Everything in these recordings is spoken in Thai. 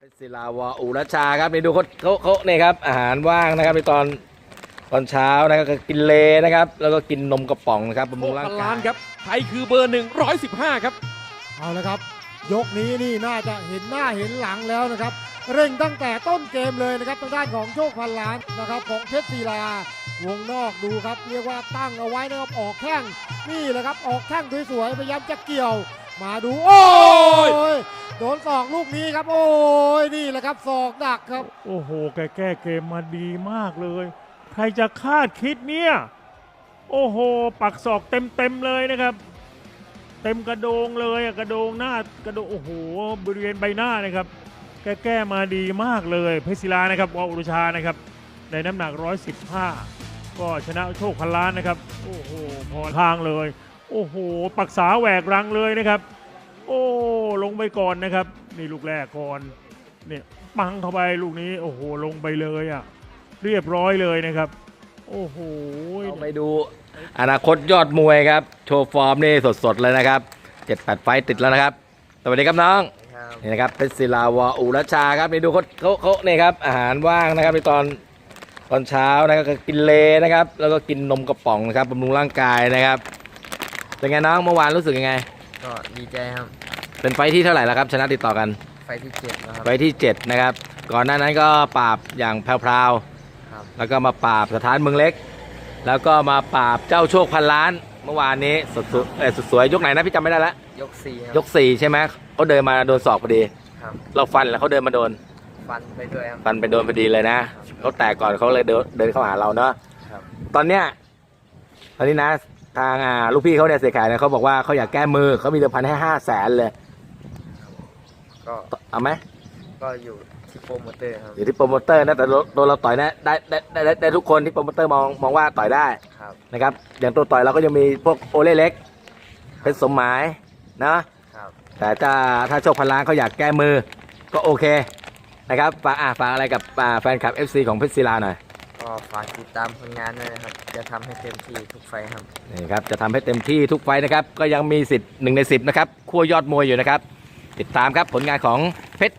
เป็นศิลาวออุรชาครับนี่ดูเขาเขาเขาเนี่ยครับอาหารว่างนะครับในตอนตอนเช้านะครับก็กินเลนะครับ แล้วก็กินนมกระป๋องนะครับบำรุงร่างพันกาล้ายนครับไทยคือเบอร์หนึ่งร้อยสิบห้าครับ เอาละครับ ยกนี้นี่น่าจะเห็นหน้าเห็นหลังแล้วนะครับ เร่งตั้งแต่ต้นเกมเลยนะครับทางด้านของโชคพันล้านนะครับของเพชรศิลาวงนอกดูครับ เรียกว่าตั้งเอาไว้นะครับออกแข้งนี่แหละครับออกแข้งสวยๆพยายามจะเกี่ยว มาดูโอ้ย โดนศอกลูกนี้ครับ โอ้ยนี่แหละครับศอกดักครับ โอ้โห แกแก้เกมมาดีมากเลย ใครจะคาดคิดเนี่ย โอ้โห ปักศอกเต็มเต็มเลยนะครับ เต็มกระโดงเลยกระโดงหน้ากระโดงโอ้โหบริเวณใบหน้านะครับ แกแก้มาดีมากเลยเพชรศิลานะครับวออุรุชานะครับ ในน้ำหนัก 115 ก็ชนะโชคพันล้านนะครับ โอ้โหพอทางเลย โอ้โห ปักษาแหวกรังเลยนะครับ โอ้ลงไปก่อนนะครับ นี่ลูกแรกก่อนเนี่ยปังเข้าไปลูกนี้โอ้โหลงไปเลยอะเรียบร้อยเลยนะครับ โอ้โหเราไปดูอนาคตยอดมวยครับ โชว์ฟอร์มนี่สดๆเลยนะครับเจ็ดแปดไฟต์ติดแล้วนะครับ สวัสดีครับน้องนี่นะครับเป็นศิลาวออุรชาครับนี่ดูเขาเขาเขาเนี่ยครับอาหารว่างนะครับในตอนตอนเช้านะครับก็กินเลนะครับ แล้วก็กินนมกระป๋องนะครับบำรุงร่างกายนะครับเป็นไงน้องเมื่อวานรู้สึกยังไง ก็ดีใจครับ เป็นไฟต์ที่เท่าไหร่แล้วครับ ชนะติดต่อกัน ไฟที่เจ็ดนะครับ ไฟต์ที่ 7 นะครับ ก่อนหน้านั้นก็ปราบอย่างแพรวครับ ๆแล้วก็มาปราบสถานเมืองเล็ก แล้วก็มาปราบเจ้าโชคพันล้าน เมื่อวานนี้สดสวยเอ่อสดสวยยกไหนนะพี่จำไม่ได้ละยกสี่ครับยกสี่ใช่ไหมเขาเดินมาโดนศอกพอดี ครับ เราฟันแล้วเขาเดินมาโดน ฟันไปด้วยครับ ฟันไปโดนพอดีเลยนะ เขาแตกก่อนเขาเลยเดินเดินเข้าหาเราเนาะ ครับ ตอนเนี้ย ตอนนี้นะ ทางอ่าลูกพี่เขาเนี่ยเสียขายเนี่ยเขาบอกว่าเขาอยากแก้มือเขามีเดิมพันให้ห้าแสนเลยก็เอาไหมก็อยู่ที่โปรโมเตอร์ครับอยู่ที่โปรโมเตอร์นะแต่โดนเราต่อยนะได้ได้ได้ได้ได้ทุกคนที่โปรโมเตอร์มองมองว่าต่อยได้ครับนะครับ อย่างตัวต่อยเราก็ยังมีพวกโอเล่เล็กเพชรสมหมายนะครับแต่ถ้าถ้าโชคพันล้านเขาอยากแก้มือก็โอเคนะครับฝากอะฝากอะไรกับอ่าแฟนคลับ FC ของเพชรศิลาหน่อย ก็ฝากติดตามผลงานด้วยนะครับ จะทำให้เต็มที่ทุกไฟครับ นี่ครับจะทำให้เต็มที่ทุกไฟต์นะครับ ก็ยังมีสิทธิ์หนึ่งในสิบนะครับขั้วยอดมวยอยู่นะครับ ติดตามครับผลงานของเพชร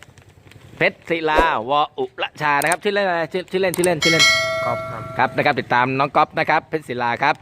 เพชรศิลาวออุรชานะครับชื่อเล่นอะไรชื่อชื่อเล่นชื่อเล่นชื่อเล่น กอล์ฟครับ ครับนะครับติดตามน้องก๊อฟนะครับเพชรศิลาครับ